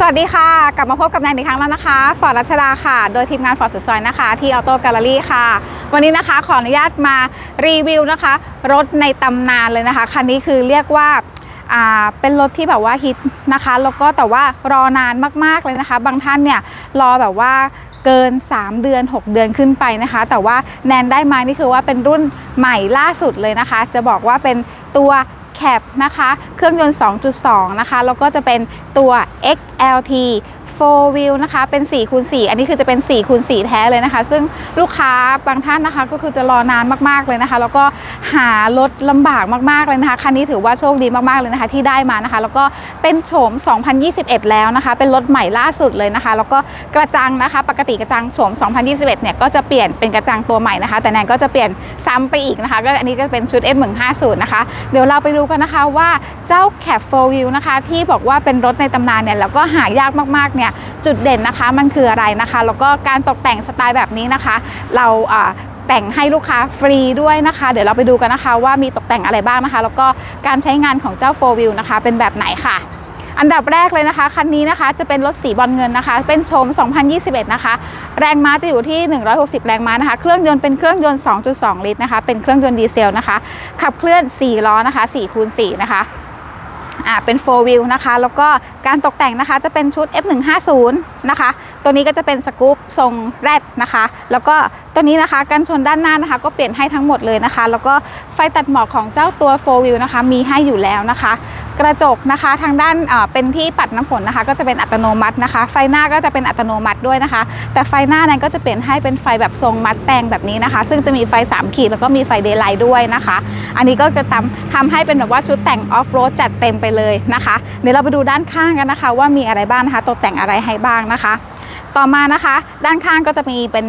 สวัสดีค่ะ กลับมาพบกับแนนอีกครั้งแล้วนะคะฟอร์ดรัชดาค่ะ โดยทีมงานฟอร์ดสุดซอยนะคะ ที่ออโต้แกลเลอรี่ค่ะ วันนี้นะคะขออนุญาตมารีวิวนะคะ รถในตำนานเลยนะคะ คันนี้คือเรียกว่าเป็นรถที่แบบว่าฮิตนะคะ แล้วก็แต่ว่ารอนานมากๆเลยนะคะ บางท่านเนี่ยรอแบบว่าเกิน 3 เดือน 6 เดือนขึ้นไปนะคะ แต่ว่าแนนได้มานี่คือว่าเป็นรุ่นใหม่ล่าสุดเลยนะคะ จะบอกว่าเป็นตัว แคปนะคะ เครื่องยนต์ 2.2 นะคะ แล้วก็จะเป็นตัว XLT 4 wheel นะคะเป็น4คูณ4อันนี้คือจะเป็น4คูณ4แท้เลยนะคะ ซึ่งลูกค้าบางท่านนะคะ ก็คือจะรอนานมากๆเลยนะคะ แล้วก็หารถลำบากมากๆเลยนะคะคันนี้ถือว่าโชคดีมากๆเลยนะคะ ที่ได้มานะคะ แล้วก็เป็นโฉม 2021 แล้วนะคะ เป็นรถใหม่ล่าสุดเลยนะคะ แล้วก็กระจังนะคะ ปกติกระจังโฉม 2021 เนี่ยก็จะเปลี่ยนเป็นกระจังตัวใหม่นะคะ แต่แนนก็จะเปลี่ยนซ้ำไปอีกนะคะ ก็อันนี้ก็เป็นชุด S150 นะคะ เดี๋ยวเราไปดูกันนะคะว่าเจ้า Cab 4 Wheel นะคะ ที่บอกว่าเป็นรถในตำนานเนี่ยแล้วก็หายากมากๆเนี่ยจุดเด่นนะคะมันคืออะไรนะคะ แล้วก็การตกแต่งสไตล์แบบนี้นะคะ เราอ่าแต่งให้ลูกค้าฟรีด้วยนะคะ เดี๋ยวเราไปดูกันนะคะว่ามีตกแต่งอะไรบ้างนะคะ แล้วก็การใช้งานของเจ้า 4 Wheel นะคะ เป็นแบบไหนค่ะ อันดับแรกเลยนะคะ คันนี้นะคะจะเป็นรถสีบอลเงินนะคะ เป็นโฉม 2021 นะคะ แรงม้าจะอยู่ที่ 160 แรงม้านะคะ เครื่องยนต์เป็นเครื่องยนต์ 2.2 ลิตรนะคะ เป็นเครื่องยนต์ดีเซลนะคะ ขับเคลื่อน 4 ล้อนะคะ4คูณ4นะคะ อ่าเป็น 4 wheel นะคะ แล้วก็การตกแต่งนะคะจะเป็นชุด F150 นะคะ ตัวนี้ก็จะเป็นสกู๊ปทรงแรดนะคะ แล้วก็ตัวนี้นะคะกันชนด้านหน้านะคะ ก็เปลี่ยนให้ทั้งหมดเลยนะคะ แล้วก็ไฟตัดหมอกของเจ้าตัว 4 wheel นะคะ มีให้อยู่แล้วนะคะ กระจกนะคะทางด้านอ่าเป็นที่ปัดน้ำฝนนะคะ ก็จะเป็นอัตโนมัตินะคะ ไฟหน้าก็จะเป็นอัตโนมัติด้วยนะคะ แต่ไฟหน้านั้นก็จะเปลี่ยนให้เป็นไฟแบบทรงมัดแตงแบบนี้นะคะ ซึ่งจะมีไฟ 3 ขีดแล้วก็มีไฟเดย์ไลท์ด้วยนะคะ อันนี้ก็จะทำทำให้เป็นแบบว่าชุดแต่งออฟโรดจัดเต็มไปเลยนะคะ เดี๋ยวเราไปดูด้านข้างกันนะคะ ว่ามีอะไรบ้างนะคะ ตกแต่งอะไรให้บ้างนะคะ ต่อมานะคะ ด้านข้างก็จะมีเป็น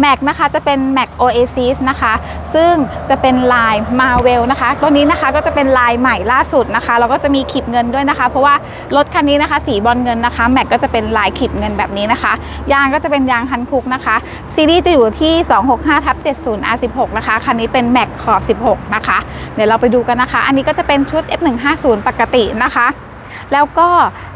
แม็กนะคะ จะเป็น Mac Oasis นะคะ ซึ่งจะเป็นลาย Marvel นะคะ ตัวนี้นะคะก็จะเป็นลายใหม่ล่าสุดนะคะ แล้วก็จะมีขีบเงินด้วยนะคะ เพราะว่ารถคันนี้นะคะ สีบอลเงินนะคะ แม็กก็จะเป็นลายขีบเงินแบบนี้นะคะ ยางก็จะเป็นยางฮันคุกนะคะ ซีรีส์จะอยู่ที่ 265ทับ70 R16 นะคะ คันนี้เป็น Mac ขอบ 16 นะคะ เดี๋ยวเราไปดูกันนะคะ อันนี้ก็จะเป็นชุด F150 ปกตินะคะ แล้วก็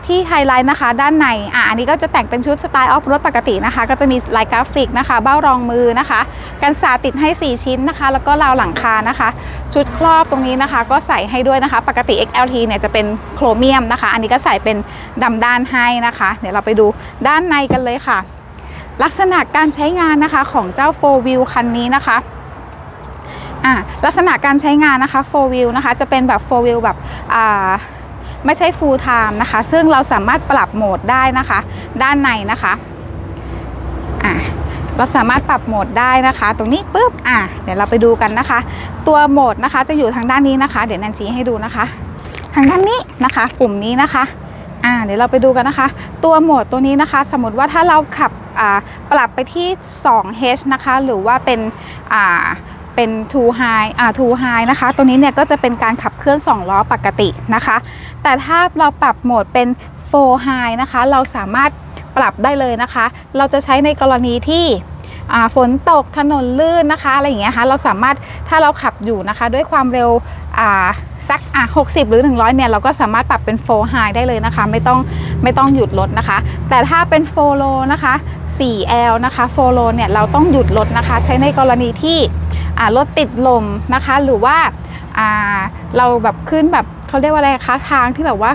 ที่ไฮไลท์นะคะ ด้านในอะอันนี้ก็จะแต่งเป็นชุดสไตล์ออฟรถปกตินะคะ ก็จะมีลายกราฟิกนะคะ เบ้ารองมือนะคะ กันสาติดให้ 4 ชิ้นนะคะ แล้วก็ราวหลังคานะคะ ชุดครอบตรงนี้นะคะ ก็ใส่ให้ด้วยนะคะ ปกติ XLT เนี่ยจะเป็นโครเมียมนะคะ อันนี้ก็ใส่เป็นดำด้านให้นะคะ เดี๋ยวเราไปดูด้านในกันเลยค่ะ ลักษณะการใช้งานนะคะของเจ้า 4 wheel คันนี้นะคะอะลักษณะการใช้งานนะคะ 4 wheel นะคะ จะเป็นแบบ 4 wheel แบบอ่า ไม่ใช่ full time นะคะ ซึ่งเราสามารถปรับโหมดได้นะคะ ด้านในนะคะอะเราสามารถปรับโหมดได้นะคะ ตรงนี้ปุ๊บอะเดี๋ยวเราไปดูกันนะคะ ตัวโหมดนะคะจะอยู่ทางด้านนี้นะคะ เดี๋ยวแนนชี้ให้ดูนะคะ ทางด้านนี้นะคะ ปุ่มนี้นะคะอ่าเดี๋ยวเราไปดูกันนะคะ ตัวโหมดตัวนี้นะคะ สมมติว่าถ้าเราขับปรับไปที่ 2H นะคะ หรือว่าเป็นอ่า เป็น two high อ่า two high นะคะ ตัวนี้เนี่ยก็จะเป็นการขับเคลื่อน 2 ล้อปกตินะคะ แต่ถ้าเราปรับโหมดเป็น four high นะคะ เราสามารถปรับได้เลยนะคะ เราจะใช้ในกรณีที่อ่าฝนตกถนนลื่นนะคะอะไรอย่างเงี้ยค่ะเราสามารถถ้าเราขับอยู่นะคะ ด้วยความเร็วอ่าสักอะ60 หรือ 100เนี่ยเราก็สามารถปรับเป็น4 high ได้เลยนะคะ ไม่ต้องไม่ต้องหยุดรถนะคะ แต่ถ้าเป็น4 low นะคะ 4L นะคะ4 low เนี่ยเราต้องหยุดรถนะคะ ใช้ในกรณีที่ รถติดลมนะคะ หรือว่าาเราแบบขึ้นแบบเขาเรียกว่าอะไรคะทางที่แบบว่า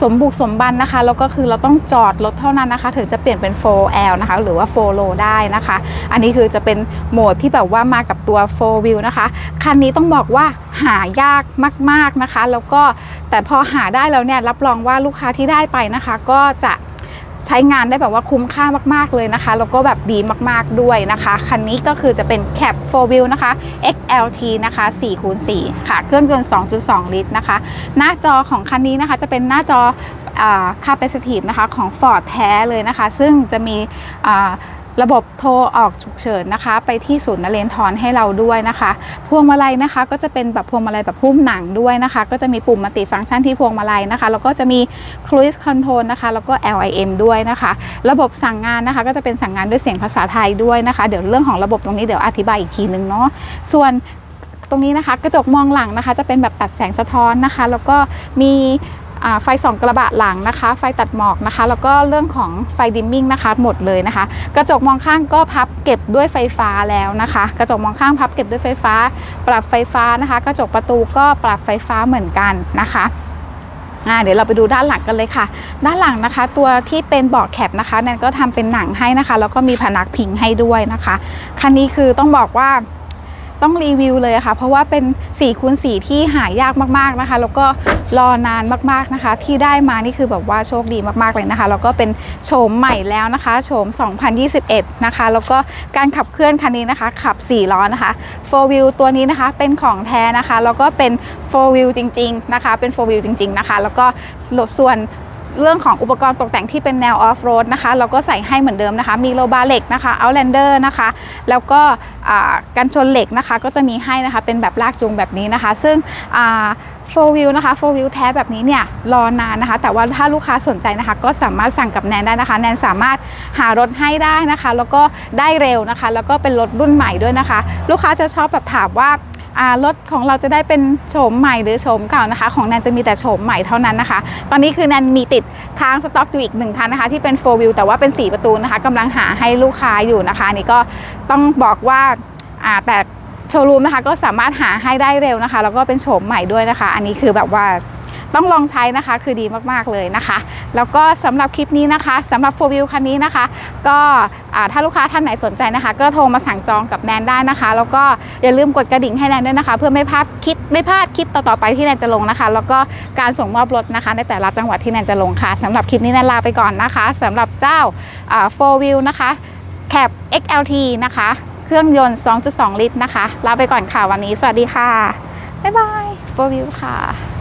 สมบุกสมบันนะคะแล้วก็คือเราต้องจอดรถเท่านั้นนะคะถึงจะเปลี่ยนเป็น 4L นะคะ หรือว่า 4 low ได้นะคะ อันนี้คือจะเป็นโหมดที่แบบว่ามากับตัว 4 wheel นะคะ คันนี้ต้องบอกว่าหายากมาก ๆนะคะ แล้วก็แต่พอหาได้แล้วเนี่ยรับรองว่าลูกค้าที่ได้ไปนะคะ ก็จะ ใช้งานได้แบบว่าคุ้มค่ามาก ๆ เลยนะคะ แล้วก็แบบดีมากๆด้วยนะคะ คันนี้ก็คือจะเป็น Cab 4 wheel นะคะ XLT นะคะ4คูณ4ค่ะ เครื่องยนต์ 2.2 ลิตรนะคะ หน้าจอของคันนี้นะคะจะเป็นหน้าจออ่า capacitive นะคะของ Ford แท้เลยนะคะ ซึ่งจะมีอ่า ระบบโทรออกฉุกเฉินนะคะ ไปที่ศูนย์นเรนทรให้เราด้วยนะคะ พวงมาลัยนะคะ ก็จะเป็นแบบพวงมาลัยแบบหุ้มหนังด้วยนะคะ ก็จะมีปุ่มมัลติฟังก์ชันที่พวงมาลัยนะคะ แล้วก็จะมี cruise control นะคะ แล้วก็ LIM ด้วยนะคะ ระบบสั่งงานนะคะ ก็จะเป็นสั่งงานด้วยเสียงภาษาไทยด้วยนะคะ เดี๋ยวเรื่องของระบบตรงนี้เดี๋ยวอธิบายอีกทีนึงเนาะ ส่วนตรงนี้นะคะ กระจกมองหลังนะคะ จะเป็นแบบตัดแสงสะท้อนนะคะ แล้วก็มี ไฟส่องกระบะหลังนะคะ ไฟตัดหมอกนะคะ แล้วก็เรื่องของไฟดิมมิ่งนะคะหมดเลยนะคะ กระจกมองข้างก็พับเก็บด้วยไฟฟ้าแล้วนะคะ กระจกมองข้างพับเก็บด้วยไฟฟ้า ปรับไฟฟ้านะคะ กระจกประตูก็ปรับไฟฟ้าเหมือนกันนะคะเดี๋ยวเราไปดูด้านหลังกันเลยค่ะ ด้านหลังนะคะ ตัวที่เป็นเบาะแคปนะคะแนนก็ทำเป็นหนังให้นะคะ แล้วก็มีพนักพิงให้ด้วยนะคะ คันนี้คือต้องบอกว่า ต้องรีวิวเลยค่ะ เพราะว่าเป็น4คูณ4ที่หายากมากๆนะคะ แล้วก็รอนานมากๆนะคะ ที่ได้มานี่คือแบบว่าโชคดีมากๆเลยนะคะ แล้วก็เป็นโฉมใหม่แล้วนะคะโฉม 2021 นะคะ แล้วก็การขับเคลื่อนคันนี้นะคะ ขับ 4 ล้อนะคะ 4 wheel ตัวนี้นะคะเป็นของแท้นะคะ แล้วก็เป็น 4 wheel จริง ๆ นะคะ เป็น 4 wheel จริง ๆ นะคะ แล้วก็ลดส่วน เรื่องของอุปกรณ์ตกแต่งที่เป็นแนวออฟโรดนะคะ เราก็ใส่ให้เหมือนเดิมนะคะ มีโลบาเหล็กนะคะ Outlander นะคะ แล้วก็กันชนเหล็กนะคะ ก็จะมีให้นะคะ เป็นแบบลากจูงแบบนี้นะคะ ซึ่งโฟวิวนะคะโฟวิวแท้แบบนี้เนี่ยรอนานนะคะ แต่ว่าถ้าลูกค้าสนใจนะคะ ก็สามารถสั่งกับแนนได้นะคะ แนนสามารถหารถให้ได้นะคะ แล้วก็ได้เร็วนะคะ แล้วก็เป็นรถรุ่นใหม่ด้วยนะคะ ลูกค้าจะชอบแบบถามว่า รถของเราจะได้เป็นโฉมใหม่หรือโฉมเก่านะคะ ของแนนจะมีแต่โฉมใหม่เท่านั้นนะคะ ตอนนี้คือแนนมีติดค้างสต็อกอยู่อีกหนึ่งคันนะคะ ที่เป็น 4 wheel แต่ว่าเป็น 4 ประตูนะคะกำลังหาให้ลูกค้าอยู่นะคะนี่ก็ต้องบอกว่าแต่โชว์รูมนะคะก็สามารถหาให้ได้เร็วนะคะ แล้วก็เป็นโฉมใหม่ด้วยนะคะ อันนี้คือแบบว่า ต้องลองใช้นะคะคือดีมากๆเลยนะคะ แล้วก็สำหรับคลิปนี้นะคะสำหรับ4 View คันนี้นะคะ ก็ถ้าลูกค้าท่านไหนสนใจนะคะ ก็โทรมาสั่งจองกับแนนได้นะคะ แล้วก็อย่าลืมกดกระดิ่งให้แนนด้วยนะคะ เพื่อไม่พลาดคลิปไม่พลาดคลิปต่อๆไปที่แนนจะลงนะคะ แล้วก็การส่งมอบรถนะคะ ในแต่ละจังหวัดที่แนนจะลงค่ะสำหรับคลิปนี้แนนลาไปก่อนนะคะสำหรับเจ้าอ่า4 View นะคะแคป XLT นะคะ เครื่องยนต์ 2.2 ลิตรนะคะ ลาไปก่อนค่ะวันนี้ สวัสดีค่ะ บ๊ายบาย4 View ค่ะ